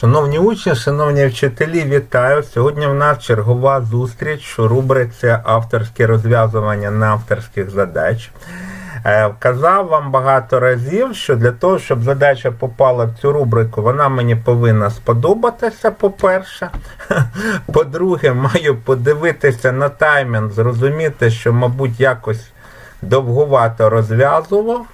Шановні учні, шановні вчителі, вітаю! Сьогодні в нас чергова зустріч у рубриці авторське розв'язування неавторських задач. Е, Казав вам багато разів, що для того, щоб задача попала в цю рубрику, вона мені повинна сподобатися, по-перше. По-друге, маю подивитися на таймінг, зрозуміти, що, мабуть, якось довгувато розв'язував.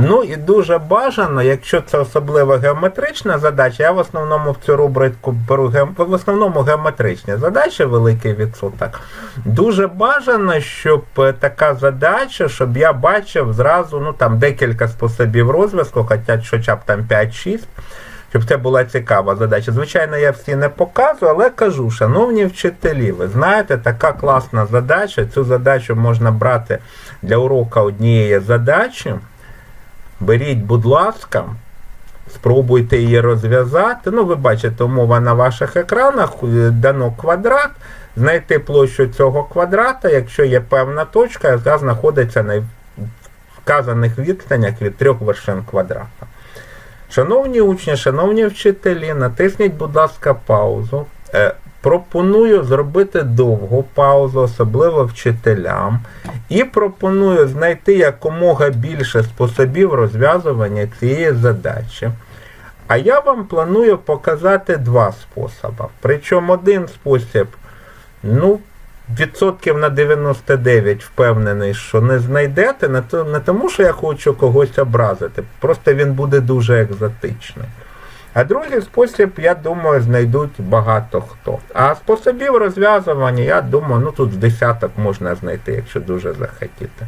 Ну і дуже бажано, якщо це особливо геометрична задача, я в основному в цю рубрику беру ге- в основному геометричні задачі, великий відсоток. Дуже бажано, щоб е, така задача, щоб я бачив зразу ну там декілька способів розв'язку, хоча б там 5-6. Щоб це була цікава задача. Звичайно, я всі не показую, але кажу, шановні вчителі, ви знаєте, така класна задача. Цю задачу можна брати для урока однієї задачі. Беріть, будь ласка, спробуйте її розв'язати. Ну, ви бачите, умова на ваших екранах, е, дано квадрат, знайти площу цього квадрата, якщо є певна точка, яка знаходиться на вказаних відстанях від трьох вершин квадрата. Шановні учні, шановні вчителі, натисніть, будь ласка, паузу. Пропоную зробити довгу паузу, особливо вчителям, і пропоную знайти якомога більше способів розв'язування цієї задачі. А я вам планую показати два способи. Причому один спосіб, ну, відсотків на 99 впевнений, що не знайдете, не тому, що я хочу когось образити, просто він буде дуже екзотичний. А другий спосіб, я думаю, знайдуть багато хто. А способів розв'язування, я думаю, ну тут з десяток можна знайти, якщо дуже захотіти.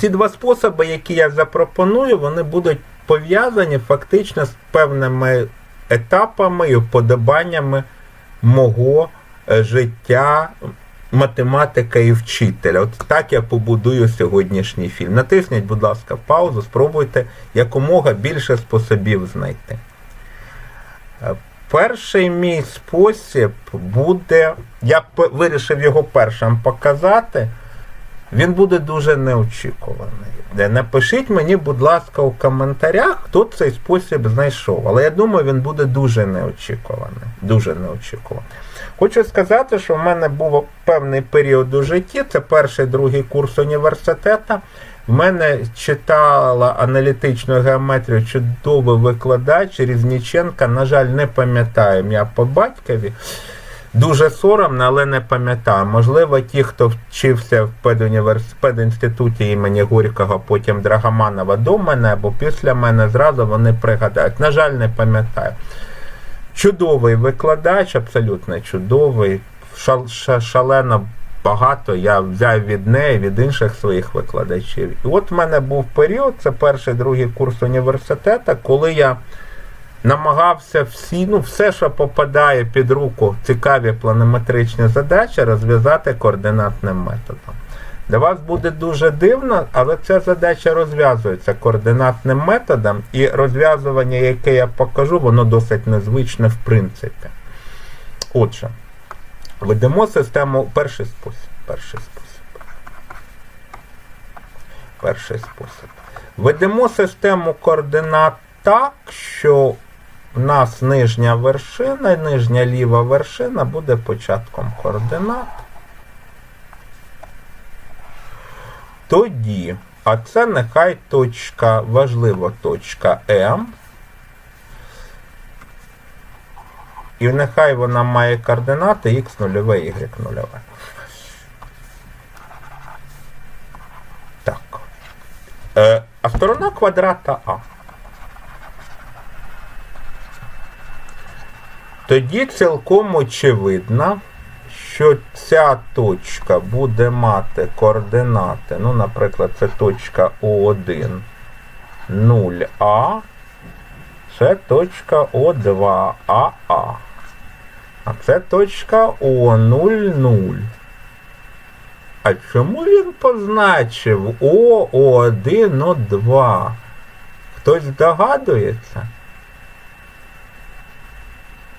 Ці два способи, які я запропоную, вони будуть пов'язані фактично з певними етапами і вподобаннями мого е, життя математика і вчителя. От так я побудую сьогоднішній фільм. Натисніть, будь ласка, паузу, спробуйте якомога більше способів знайти. Е, Перший мій спосіб буде. Я вирішив його першим показати. Він буде дуже неочікуваний. Де Напишіть мені, будь ласка, у коментарях, хто цей спосіб знайшов. Але я думаю, він буде дуже неочікуваний. Дуже неочікуваний. Хочу сказати, що в мене був певний період у житті, це перший другий курс університету. В мене читала аналітичну геометрію чудовий викладач Різніченка. На жаль, не пам'ятаю ім'я по батькові. Дуже соромно, але не пам'ятаю. Можливо, ті, хто вчився в педуніверс- педінституті імені Горького, потім Драгоманова до мене або після мене зразу вони пригадають. На жаль, не пам'ятаю. Чудовий викладач, абсолютно чудовий. Шал, шалено багато я взяв від неї, від інших своїх викладачів. І от в мене був період, це перший другий курс університету, коли я намагався всі, ну, все, що попадає під руку, цікаві планометричні задачі, розв'язати координатним методом. Для вас буде дуже дивно, але ця задача розв'язується координатним методом, і розв'язування, яке я покажу, воно досить незвичне в принципі. Отже, ведемо систему перший спосіб. Перший спосіб. Перший спосіб. Ведемо систему координат так, що в нас нижня вершина нижня ліва вершина буде початком координат. Тоді, а це нехай точка, важлива точка М. І нехай вона має координати x 0 y 0 Так. Е, а сторона квадрата А. Тоді цілком очевидно, що ця точка буде мати координати. Ну, наприклад, це точка О1 0А. Це точка О2 АА. А це точка О00. А чому він позначив О, О1, О2? Хтось здогадується?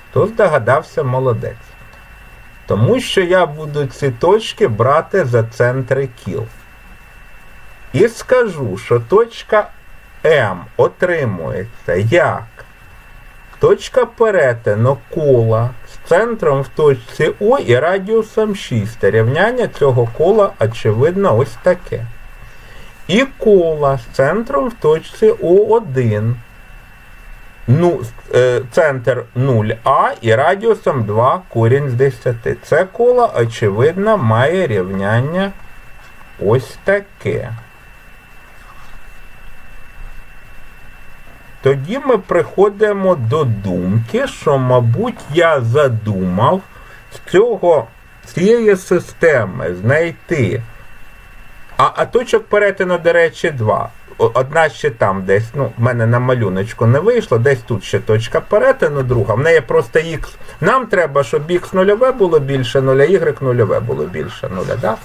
Хто здогадався, молодець. Тому що я буду ці точки брати за центри кіл. І скажу, що точка М отримується як точка перетину кола з центром в точці О і радіусом 6. Рівняння цього кола, очевидно, ось таке. І кола з центром в точці О1. Ну, е, центр 0А і радіусом 2 корінь з 10. Це коло, очевидно, має рівняння ось таке. Тоді ми приходимо до думки, що, мабуть, я задумав з цього цієї системи знайти. А, а точок перетину, до речі, два. Одна ще там десь, ну, в мене на малюночку не вийшло, десь тут ще точка перетину, друга. В неї просто х. Нам треба, щоб х нульове було більше нуля, y нульове було більше нуля. Да?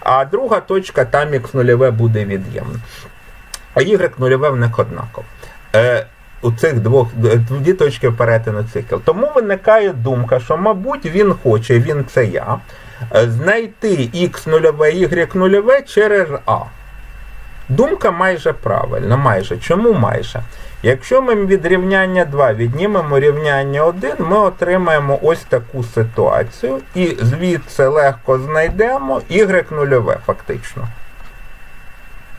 А друга точка, там х нульове буде від'ємно. А y нульове в них однаково. Е, у цих двох дві точки перетину цикл. Тому виникає думка, що, мабуть, він хоче, він це я, е, знайти х нульове, y нульове через А. Думка майже правильна. Майже. Чому майже? Якщо ми від рівняння 2 віднімемо рівняння 1, ми отримаємо ось таку ситуацію, і звідси легко знайдемо y нульове, фактично.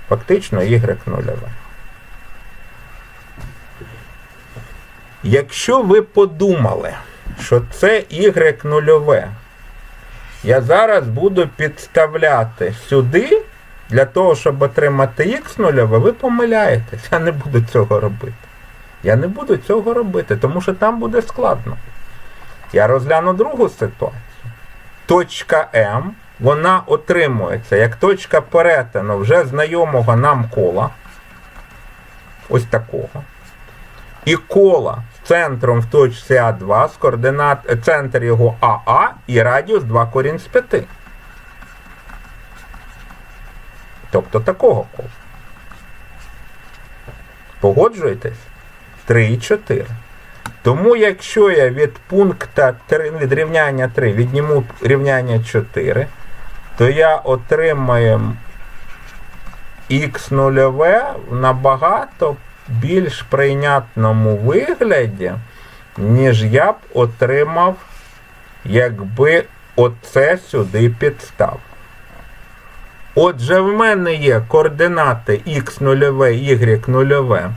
Фактично y нульове. Якщо ви подумали, що це y нульове, я зараз буду підставляти сюди, для того, щоб отримати х нульове, ви помиляєтесь. Я не буду цього робити. Я не буду цього робити, тому що там буде складно. Я розгляну другу ситуацію. Точка М, вона отримується як точка перетину вже знайомого нам кола. Ось такого. І кола з центром в точці А2 з координат, центр його АА і радіус 2 корінь з 5. Тобто такого кола. Погоджуєтесь? 3 і 4. Тому якщо я від пункта 3, від рівняння 3 відніму рівняння 4, то я отримаю х нульове в набагато більш прийнятному вигляді, ніж я б отримав, якби оце сюди підстав. Отже, в мене є координати х нульове, y нульове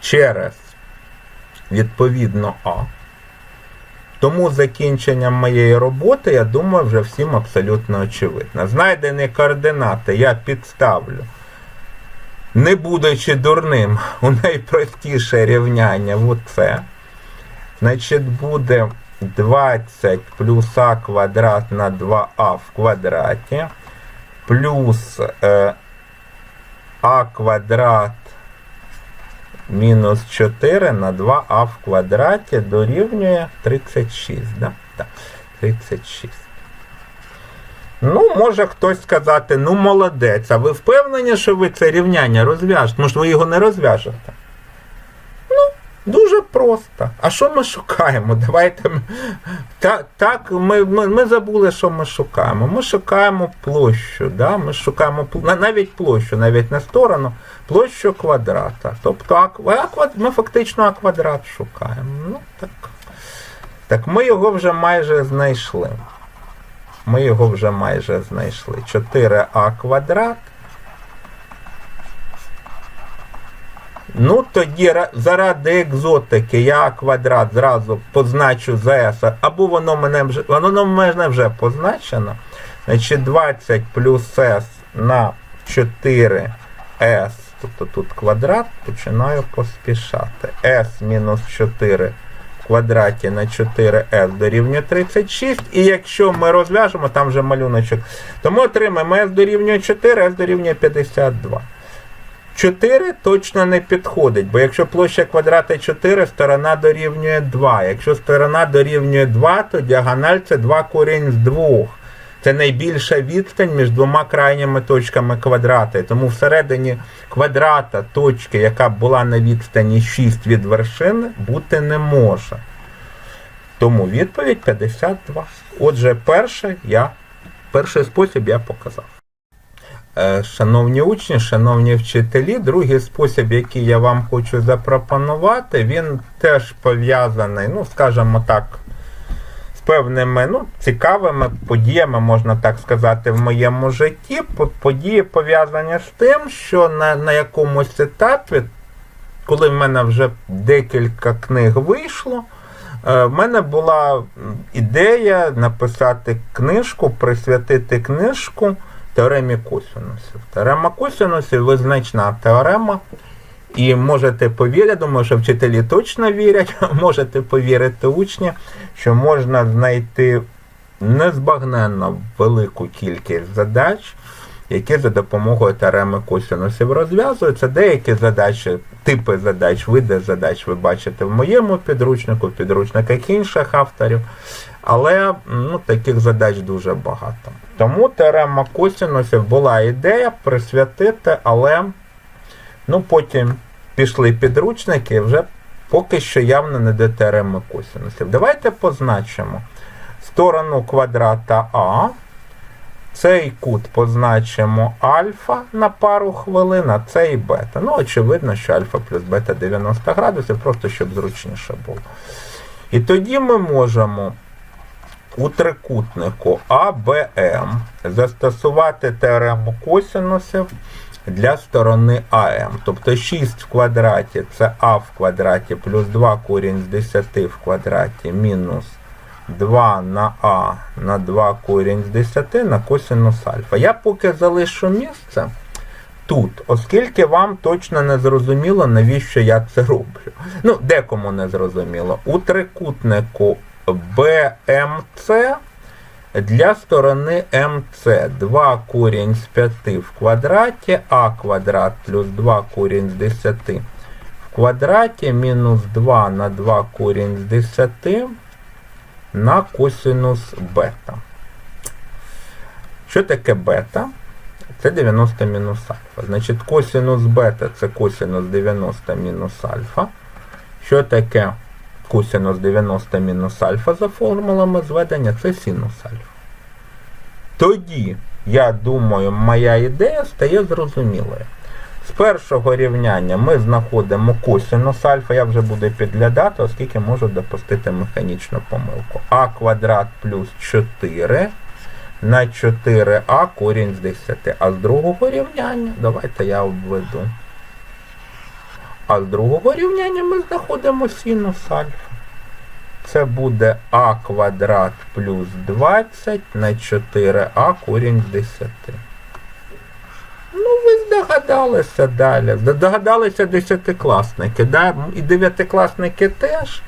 через відповідно А. Тому закінченням моєї роботи, я думаю, вже всім абсолютно очевидно. Знайдені координати я підставлю, не будучи дурним, у найпростіше рівняння в оце. Значить, буде 20 плюс а квадрат на 2а в квадраті, плюс е, а квадрат мінус 4 на 2а в квадраті дорівнює 36. Да? Так, 36. Ну, може хтось сказати, ну молодець, а ви впевнені, що ви це рівняння розв'яжете? Може, ви його не розв'яжете? Дуже просто. А що ми шукаємо? Давайте ми... Так, ми, ми, ми забули, що ми шукаємо. Ми шукаємо площу. Да? Ми шукаємо навіть площу, навіть не сторону, площу квадрата. Тобто а, ми фактично а квадрат шукаємо. Ну, так. так ми його вже майже знайшли. Ми його вже майже знайшли. 4а квадрат. Ну, тоді заради екзотики я квадрат зразу позначу за S, або воно мене вже воно мене вже позначено. Значить 20 плюс S на 4S, тобто тут квадрат, починаю поспішати. S мінус 4 в квадраті на 4S дорівнює 36. І якщо ми розв'яжемо, там вже малюночок, то ми отримаємо S дорівнює 4, S дорівнює 52. 4 точно не підходить, бо якщо площа квадрата 4, сторона дорівнює 2. Якщо сторона дорівнює 2, то діагональ це 2 корінь з 2. Це найбільша відстань між двома крайніми точками квадрата. Тому всередині квадрата точки, яка була на відстані 6 від вершини, бути не може. Тому відповідь 52. Отже, перший, я, перший спосіб я показав. Е, шановні учні, шановні вчителі, другий спосіб, який я вам хочу запропонувати, він теж пов'язаний, ну, скажімо так, з певними ну, цікавими подіями, можна так сказати, в моєму житті. Події пов'язані з тим, що на, на якомусь етапі, коли в мене вже декілька книг вийшло, е, в мене була ідея написати книжку, присвятити книжку теоремі косинусів. Теорема косинусів визначна теорема. І можете повірити, думаю, що вчителі точно вірять, можете повірити учні, що можна знайти незбагненно велику кількість задач, які за допомогою теореми косинусів розв'язуються. Деякі задачі, типи задач, види задач ви бачите в моєму підручнику, в підручниках інших авторів. Але ну, таких задач дуже багато. Тому теорема косинусів була ідея присвятити, але ну, потім пішли підручники, і вже поки що явно не до теореми косинусів. Давайте позначимо сторону квадрата А. Цей кут позначимо альфа на пару хвилин, а цей бета. Ну, очевидно, що альфа плюс бета 90 градусів, просто щоб зручніше було. І тоді ми можемо у трикутнику АБМ застосувати теорему косинусів для сторони АМ. Тобто 6 в квадраті це А в квадраті плюс 2 корінь з 10 в квадраті мінус 2 на А на 2 корінь з 10 на косинус альфа. Я поки залишу місце тут, оскільки вам точно не зрозуміло, навіщо я це роблю. Ну, декому не зрозуміло. У трикутнику BMC для сторони МЦ 2 корінь з 5 в квадраті, А квадрат плюс 2 корінь з 10 в квадраті мінус 2 на 2 корінь з 10 на косинус бета. Що таке бета? Це 90 мінус альфа. Значить, косинус бета це косинус 90 мінус альфа. Що таке косинус 90 мінус альфа за формулами зведення? Це синус альфа. Тоді, я думаю, моя ідея стає зрозумілою. З першого рівняння ми знаходимо косинус альфа, я вже буду підглядати, оскільки можу допустити механічну помилку. А квадрат плюс 4 на 4а корінь з 10. А з другого рівняння, давайте я обведу. А з другого рівняння ми знаходимо синус альфа. Це буде а квадрат плюс 20 на 4а корінь з 10. Ну, ви здогадалися далі. Здогадалися десятикласники, да? і дев'ятикласники теж.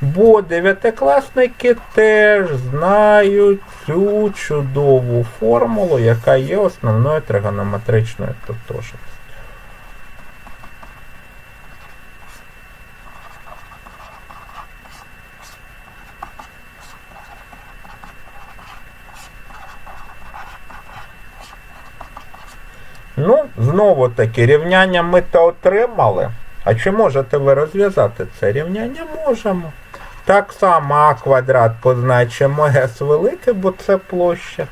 Бо дев'ятикласники теж знають цю чудову формулу, яка є основною тригонометричною тотожністю. Ну, знову таки, рівняння ми то отримали. А чи можете ви розв'язати це рівняння? Можемо. Так само а квадрат позначимо s велике, бо це площа.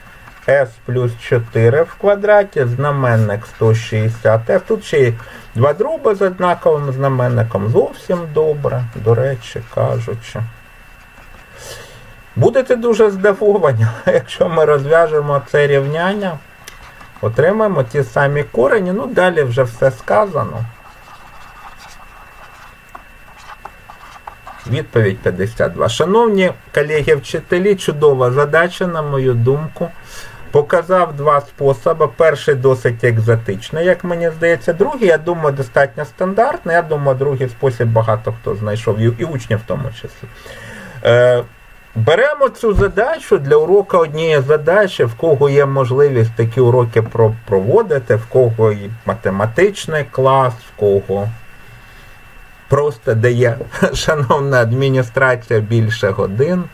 s плюс 4 в квадраті, знаменник 160. А тут ще й два дроби з однаковим знаменником. Зовсім добре, до речі кажучи. Будете дуже здивовані, якщо ми розв'яжемо це рівняння. Отримаємо ті самі корені, ну далі вже все сказано. Відповідь 52. Шановні колеги-вчителі, чудова задача, на мою думку. Показав два способи. Перший досить екзотичний, як мені здається. Другий, я думаю, достатньо стандартний. Я думаю, другий спосіб багато хто знайшов, і, і учні в тому числі. Беремо цю задачу для уроку однієї задачі, в кого є можливість такі уроки проводити, в кого є математичний клас, в кого просто дає шановна адміністрація більше годин.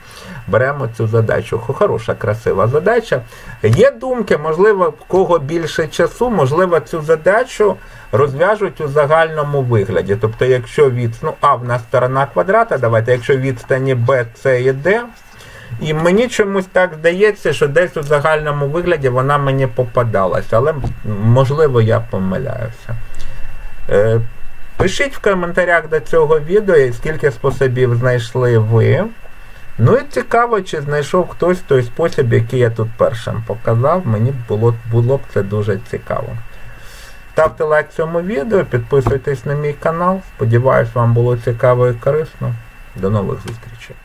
Беремо цю задачу. Хороша, красива задача. Є думки, можливо, в кого більше часу, можливо, цю задачу розв'яжуть у загальному вигляді. Тобто, якщо від ну, А в нас сторона квадрата, давайте, якщо відстані Б, С і Д, І мені чомусь так здається, що десь у загальному вигляді вона мені попадалася, але можливо я помиляюся. Е, Пишіть в коментарях до цього відео, скільки способів знайшли ви. Ну і цікаво, чи знайшов хтось той спосіб, який я тут першим показав. Мені було, було б це дуже цікаво. Ставте лайк цьому відео, підписуйтесь на мій канал. Сподіваюсь, вам було цікаво і корисно. До нових зустрічей.